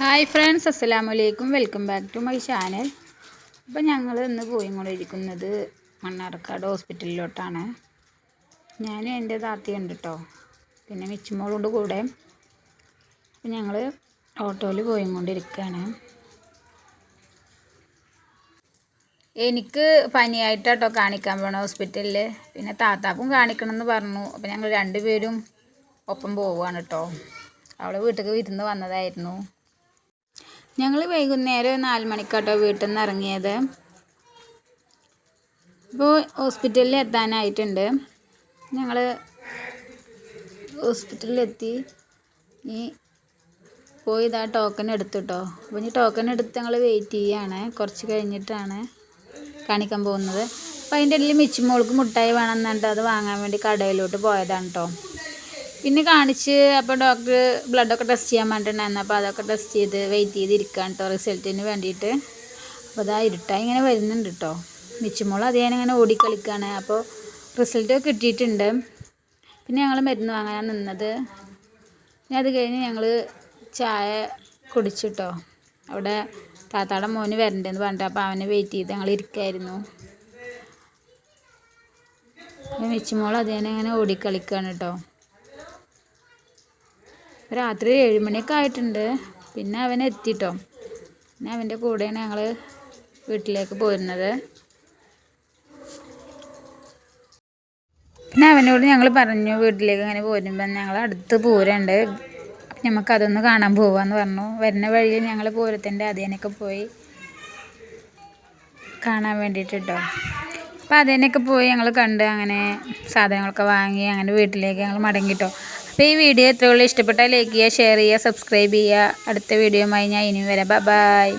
Hi friends അസ്സലാമലൈക്കും welcome back to my channel അപ്പോൾ ഞങ്ങൾ ഇന്ന് പോയിക്കൊണ്ടിരിക്കുന്നത് മണ്ണാർക്കാട് ഹോസ്പിറ്റലിലോട്ടാണ് ഞാൻ എന്റെ താത്തയുണ്ട് കേട്ടോ പിന്നെ മിച്ചുമോളുണ്ട് കൂടെ. അപ്പം ഞങ്ങൾ ഓട്ടോയിൽ പോയിക്കൊണ്ടിരിക്കുകയാണ് എനിക്ക് പനിയായിട്ടാട്ടോ കാണിക്കാൻ പോണ ഹോസ്പിറ്റലിൽ പിന്നെ താത്താക്കും കാണിക്കണം എന്ന് പറഞ്ഞു. അപ്പോൾ ഞങ്ങൾ രണ്ടുപേരും ഒപ്പം പോവുകയാണ് കേട്ടോ അവളെ വീട്ടിലേക്ക് വിരുന്ന് വന്നതായിരുന്നു. ഞങ്ങൾ വൈകുന്നേരം നാല് മണിക്കാട്ടോ വീട്ടിൽ നിന്ന് ഇറങ്ങിയത്. ഇപ്പോൾ ഹോസ്പിറ്റലിൽ എത്താനായിട്ടുണ്ട്. ഞങ്ങൾ ഹോസ്പിറ്റലിലെത്തി ഈ പോയി ഇതാ ടോക്കൺ എടുത്തുട്ടോ. അപ്പോൾ ഇനി ടോക്കൺ എടുത്ത് ഞങ്ങൾ വെയിറ്റ് ചെയ്യുകയാണ് കുറച്ച് കഴിഞ്ഞിട്ടാണ് കാണിക്കാൻ പോകുന്നത്. അപ്പോൾ അതിന്റെ ഇടയിൽ മിച്ചുമോൾക്ക് മുട്ടായി വേണമെന്നുണ്ട് അത് വാങ്ങാൻ വേണ്ടി കടയിലോട്ട് പോയതാണ് കേട്ടോ പിന്നെ കാണിച്ച് അപ്പോൾ ഡോക്ടർ ബ്ലഡൊക്കെ ടെസ്റ്റ് ചെയ്യാൻ വേണ്ടിയിട്ടുണ്ടായിരുന്നു അപ്പോൾ അതൊക്കെ ടെസ്റ്റ് ചെയ്ത് വെയിറ്റ് ചെയ്തിരിക്കുകയാണ് കേട്ടോ റിസൾട്ടിന് വേണ്ടിയിട്ട്. അപ്പോൾ അതാ ഇരുട്ടായി ഇങ്ങനെ വരുന്നുണ്ട് കേട്ടോ മിച്ചുമോൾ അത് ഇങ്ങനെ ഓടിക്കളിക്കുകയാണ് അപ്പോൾ റിസൾട്ട് കിട്ടിയിട്ടുണ്ട്. പിന്നെ ഞങ്ങൾ മരുന്ന് വാങ്ങാൻ നിന്നത്. പിന്നെ അത് കഴിഞ്ഞ് ഞങ്ങൾ ചായ കുടിച്ചിട്ടോ അവിടെ താത്താടെ മോന് വരണ്ടെന്ന് പറഞ്ഞിട്ട് അപ്പോൾ അവനെ വെയിറ്റ് ചെയ്ത് ഞങ്ങൾ ഇരിക്കായിരുന്നു. മിച്ചുമോൾ അതേനെ ഇങ്ങനെ ഓടിക്കളിക്കുകയാണ് കേട്ടോ രാത്രി ഏഴുമണിയൊക്കെ ആയിട്ടുണ്ട്. പിന്നെ അവൻ എത്തിട്ടോ. പിന്നെ അവന്റെ കൂടെയാണ് ഞങ്ങൾ വീട്ടിലേക്ക് പോരുന്നത്. പിന്നെ അവനോട് ഞങ്ങൾ പറഞ്ഞു വീട്ടിലേക്ക് അങ്ങനെ പോരുമ്പോൾ ഞങ്ങൾ അടുത്ത് പൂരമുണ്ട് നമുക്ക് കാണാൻ പോവാന്ന് പറഞ്ഞു. വരുന്ന വഴിയിൽ ഞങ്ങൾ പൂരത്തിന്റെ അതേനൊക്കെ പോയി കാണാൻ വേണ്ടിയിട്ട് കേട്ടോ അപ്പം അതേനൊക്കെ പോയി ഞങ്ങൾ കണ്ട് അങ്ങനെ സാധനങ്ങളൊക്കെ വാങ്ങി അങ്ങനെ വീട്ടിലേക്ക് ഞങ്ങൾ മടങ്ങിട്ടോ. അപ്പോൾ ഈ വീഡിയോ എത്രയുള്ളൂ ഇഷ്ടപ്പെട്ടാൽ ലൈക്ക് ചെയ്യുക ഷെയർ ചെയ്യുക സബ്സ്ക്രൈബ് ചെയ്യുക. അടുത്ത വീഡിയോയുമായി ഞാൻ ഇനി വരാം. ബൈ